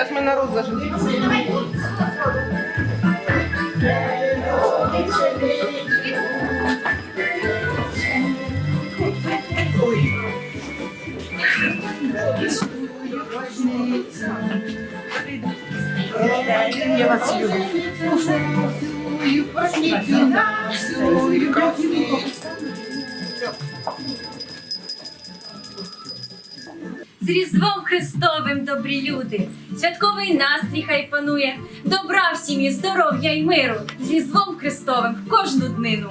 Сейчас мы народ заживем. Я вас люблю. З Різдвом Христовим, добрі люди! Святковий настрій хай панує, добра в сім'ї, здоров'я й миру, з Різдвом Христовим в кожну днину.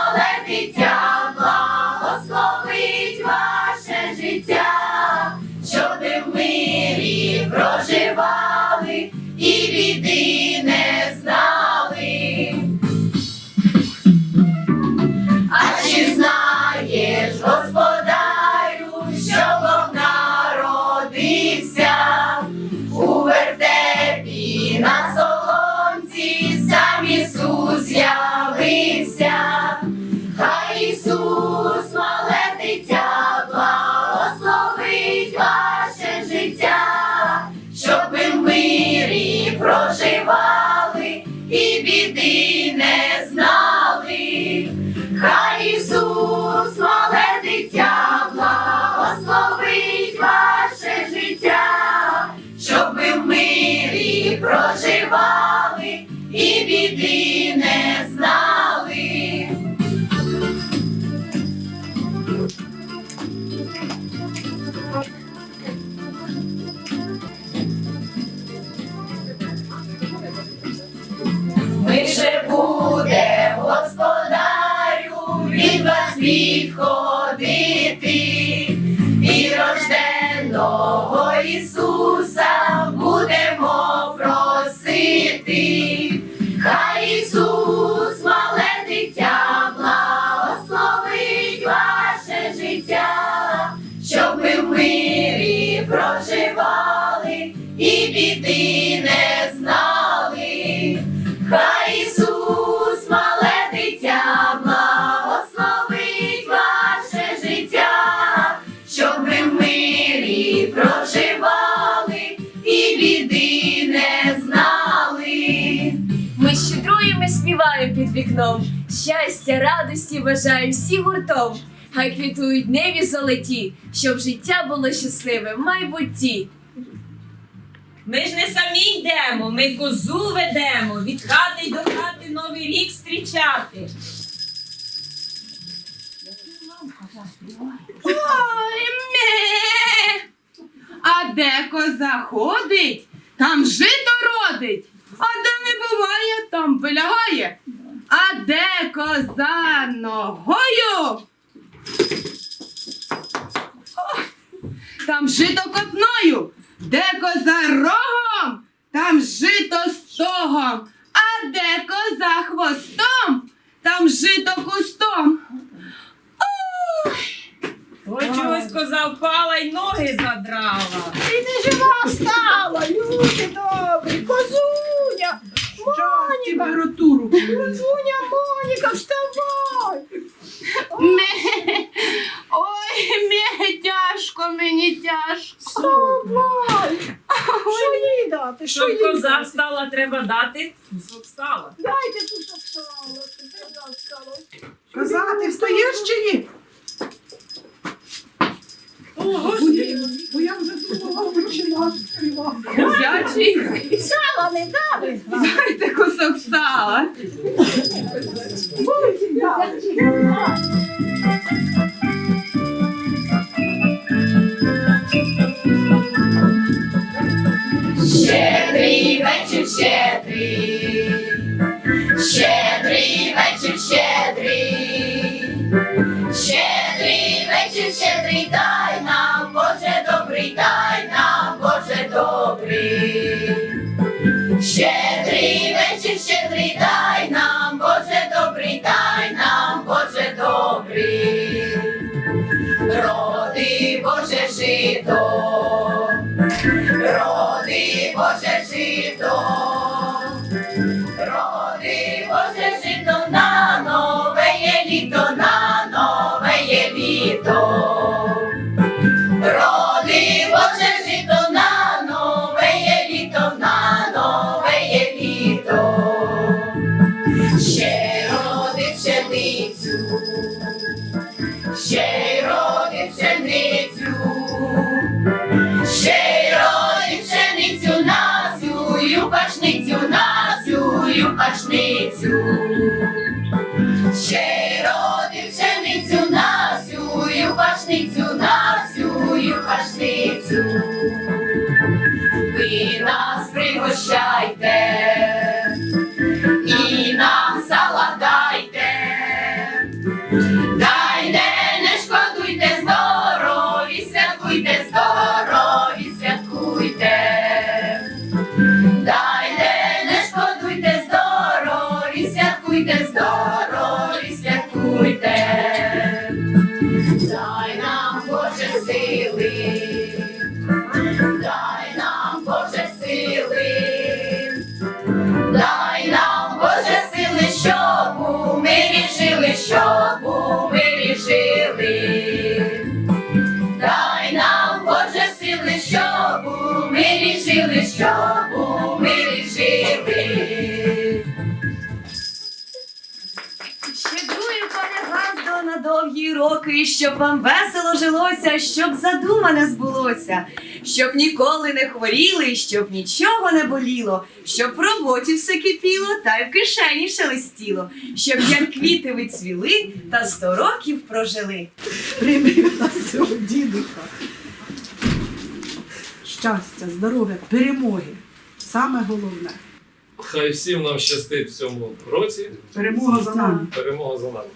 мирі біди не знали. Хай Ісус, мале дитя, благословить ваше життя, щоб ви в мирі проживали be під вікном. Щастя, радості бажаємо всі гуртом. Хай квітують небі золоті, щоб життя було щасливе в майбутті. Ми ж не самі йдемо, ми козу ведемо, від хати й до хати новий рік зустрічати. Ой, ме! А де коза ходить, там жито родить, а де не буває, там вилягає. Де коза ногою? О, Там жито копною, де коза рогом, там жито стогом, а де коза хвостом, там жито кустом. Ой, чогось коза впала й ноги задрала. І не жива стала, люди добрі, козуня, Моніка, Температуру. козуня, Моніка, вставай. Ме. Ой, мені тяжко, мені тяжко. Вставай. Що їй дати? Що Щоб їй коза дати? встала, треба дати. Кусок встала. Дайте тут сало, де сало? Коза, ти встаєш чи ні? О, Господи, бо я вже думала, почала співати. Взячий. Сала не дали. Дайте кусок сала. щедрий вечір, щедрий, щедрий вечір, щедрий, щедрий вечір, щедрий. Дай нам, Боже добрий дай. They're all Дай нам Боже сили, роки, щоб вам весело жилося, щоб задумане збулося, щоб ніколи не хворіли, щоб нічого не боліло, щоб в роботі все кипіло та й в кишені шелестіло, щоб як квіти ви цвіли та сто років прожили. Прийми нас цього дідуха. Щастя, здоров'я, перемоги. Саме головне. Хай всім нам щастить в цьому році. Перемога за нами. Перемога за нами.